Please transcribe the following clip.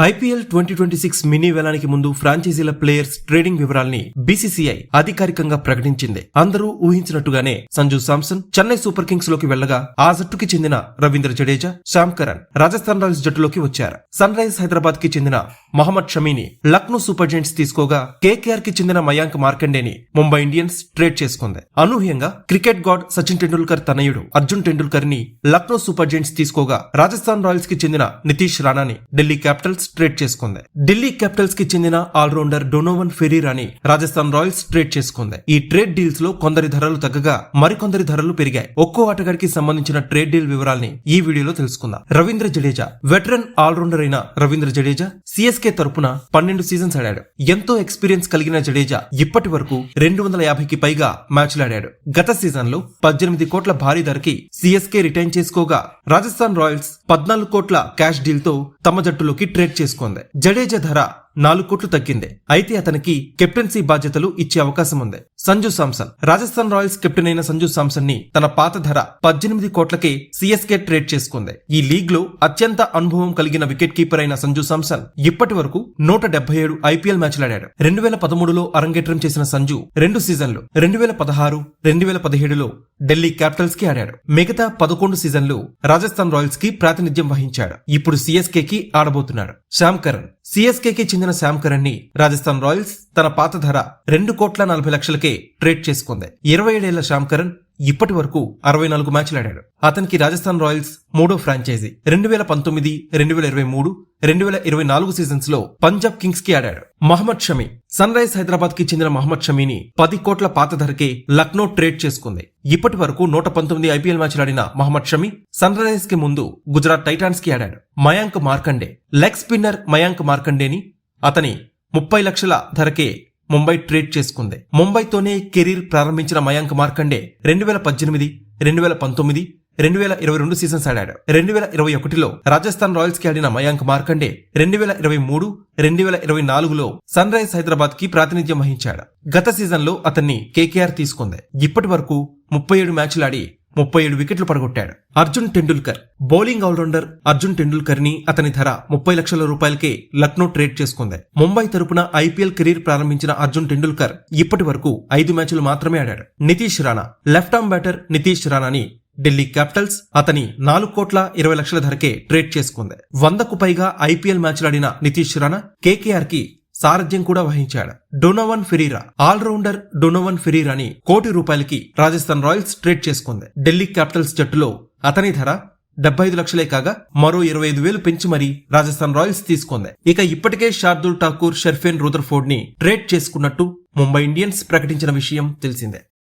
IPL twenty twenty six mini వేలానికి ముందు ఫ్రాంచైజీల players trading వివరాల్ని బీసీసీఐ అధికారికంగా ప్రకటించింది. అందరూ ఊహించినట్టుగానే సంజు సామ్సన్ చెన్నై సూపర్ కింగ్స్లోకి వెళ్ళగా ఆ జట్టుకి చెందిన Ravindra Jadeja Sam Curran Rajasthan Royals జట్టులోకి వచ్చారు. సన్ రైజర్స్ హైదరాబాద్కి చెందిన మహమ్మద్ షమీని లక్నో సూపర్ జెంట్స్ తీసుకోగా కేకేఆర్కి చెందిన మయాంక్ మార్కండేని ముంబై ఇండియన్స్ ట్రేడ్ చేసుకుంది. అనూహ్యంగా క్రికెట్ గాడ్ సచిన్ టెండూల్కర్ తనయుడు అర్జున్ టెండూల్కర్ని లక్నో సూపర్ జెయింట్స్ తీసుకోగా రాజస్థాన్ రాయల్స్కి చెందిన నితీష్ రాణాని ఢిల్లీ క్యాపిటల్స్ ట్రేడ్ చేసుకుంది. ఢిల్లీ క్యాపిటల్స్కి చెందిన ఆల్రౌండర్ డొనోవన్ ఫెరీరాని రాజస్థాన్ రాయల్స్ ట్రేడ్ చేసుకుంది. ఈ ట్రేడ్ డీల్స్లో కొందరి ధరలు తగ్గగా మరికొందరి ధరలు పెరిగాయి. ఒక్కో ఆటగాడికి సంబంధించిన ట్రేడ్ డీల్ వివరాల్ని ఈ వీడియోలో తెలుసుకుందాం. రవీంద్ర జడేజా వెటరన్ ఆల్రౌండర్ అయిన రవీంద్ర జడేజా సిఎస్కే తరపున పన్నెండు సీజన్స్ ఆడాడు. ఎంతో ఎక్స్పీరియన్స్ కలిగిన జడేజా ఇప్పటి వరకు రెండు వందల యాభైకి పైగా మ్యాచ్లు ఆడాడు. గత సీజన్లో పద్దెనిమిది కోట్ల భారీ ధరకి సిఎస్కే రిటైన్ చేసుకోగా రాజస్థాన్ రాయల్స్ పద్నాలుగు కోట్ల క్యాష్ డీల్తో తమ జట్టులోకి ట్రేడ్ చేసుకుంది. జడేజా ధర నాలుగు కోట్లు తగ్గింది. అయితే అతనికి కెప్టెన్సీ బాధ్యతలు ఇచ్చే అవకాశం ఉంది సంజు సామ్సన్. రాజస్థాన్ రాయల్స్ కెప్టెన్ అయిన సంజు సామ్సన్ని తన పాత ధర పద్దెనిమిది కోట్లకే సిఎస్కే ట్రేడ్ చేసుకుంది. ఈ లీగ్లో అత్యంత అనుభవం కలిగిన వికెట్ కీపర్ అయిన సంజు సామ్సన్ ఇప్పటి వరకు నూట డెబ్బై ఏడు ఐపీఎల్ మ్యాచ్లాడాడు రెండు వేల పదమూడులో అరంగేట్రం చేసిన సంజు రెండు సీజన్లు రెండు వేల పదహారు రెండు వేల పదిహేడులో ఢిల్లీ క్యాపిటల్స్కి ఆడాడు. మిగతా పదకొండు సీజన్లు రాజస్థాన్ రాయల్స్కి ప్రాతినిధ్యం వహించాడు. ఇప్పుడు సిఎస్కే కి ఆడబోతున్నాడు. శ్యామ్ కరణ్. సిఎస్కేకి చెందిన శ్యామ్ కరణ్ని రాజస్థాన్ రాయల్స్ తన పాత ధర రెండు కోట్ల నలభై లక్షలకే ట్రేడ్ చేసుకుంది. ఇరవై ఏడేళ్ళ శ్యామ్ కరణ్ ఇప్పటి వరకు అరవై నాలుగు మ్యాచ్లు ఆడాడు. అతనికి రాజస్థాన్ రాయల్స్ మూడో ఫ్రాంచైజీ. రెండు వేల పంతొమ్మిది రెండు వేల ఇరవై మూడు రెండు వేల ఇరవై నాలుగు సీజన్స్లో పంజాబ్ కింగ్స్కి ఆడాడు. మహమ్మద్ షమీ. సన్ రైజ్ హైదరాబాద్కి చెందిన మహమ్మద్ షమీని పది కోట్ల పాత ధరకే లక్నో ట్రేడ్ చేసుకుంది. ఇప్పటి వరకు నూట పంతొమ్మిది ఐపీఎల్ మ్యాచ్లు ఆడిన మహమ్మద్ షమీ సన్ రైజర్స్కి ముందు గుజరాత్ టైటాన్స్కి ఆడాడు. మయాంక్ మార్కండే. లెగ్ స్పిన్నర్ మయాంక్ మార్కండేని అతని ముప్పై లక్షల ధరకే ముంబై ట్రేడ్ చేసుకుంది. ముంబైతోనే కెరీర్ ప్రారంభించిన మయాంక్ మార్కండే రెండు వేల పద్దెనిమిది రెండు వేల పంతొమ్మిది రెండు వేల ఇరవై రెండు సీజన్స్ ఆడాడు. రెండు వేల ఇరవై ఒకటిలో రాజస్థాన్ రాయల్స్కి ఆడిన మయాంక్ మార్కండే రెండు వేల ఇరవై మూడు రెండు వేల ఇరవై నాలుగులో సన్ రైజ్ హైదరాబాద్కి ప్రాతినిధ్యం వహించాడు. గత సీజన్లో అతన్ని కేకేఆర్ తీసుకుంది. ఇప్పటి వరకు ముప్పై ఏడు మ్యాచ్లు ఆడి ముప్పై ఏడు వికెట్లు పడగొట్టాడు. అర్జున్ టెండూల్కర్. బౌలింగ్ ఆల్రౌండర్ అర్జున్ టెండూల్కర్ని అతని ధర ముప్పై లక్షల రూపాయలకే లక్నో ట్రేడ్ చేసుకుంది. ముంబై తరపున ఐపీఎల్ కెరీర్ ప్రారంభించిన అర్జున్ టెండూల్కర్ ఇప్పటి వరకు ఐదు మ్యాచ్లు మాత్రమే ఆడాడు. Nitish Rana. Left arm batter Nitish రాణాని Delhi Capitals అతని నాలుగు కోట్ల ఇరవై లక్షల ధరకే ట్రేడ్ చేసుకుంది. వందకు పైగా ఐపీఎల్ మ్యాచ్లాడిన నితీష్ రాణా కేకేఆర్కి సారథ్యం కూడా వహించాడు. డొనోవన్ ఫెరీరా ఆల్రౌండర్ డొనోవన్ ఫెరీరాని కోటి రూపాయలకి రాజస్థాన్ రాయల్స్ ట్రేడ్ చేసుకుంది. ఢిల్లీ క్యాపిటల్స్ జట్టులో అతని ధర డెబ్బై ఐదు లక్షలే కాగా మరో ఇరవై ఐదు వేలు పెంచి మరీ రాజస్థాన్ రాయల్స్ తీసుకుంది. ఇక ఇప్పటికే షార్దుల్ ఠాకూర్ షెర్ఫెన్ రూదర్ఫోర్డ్ని ట్రేడ్ చేసుకున్నట్టు ముంబై ఇండియన్స్ ప్రకటించిన విషయం తెలిసిందే.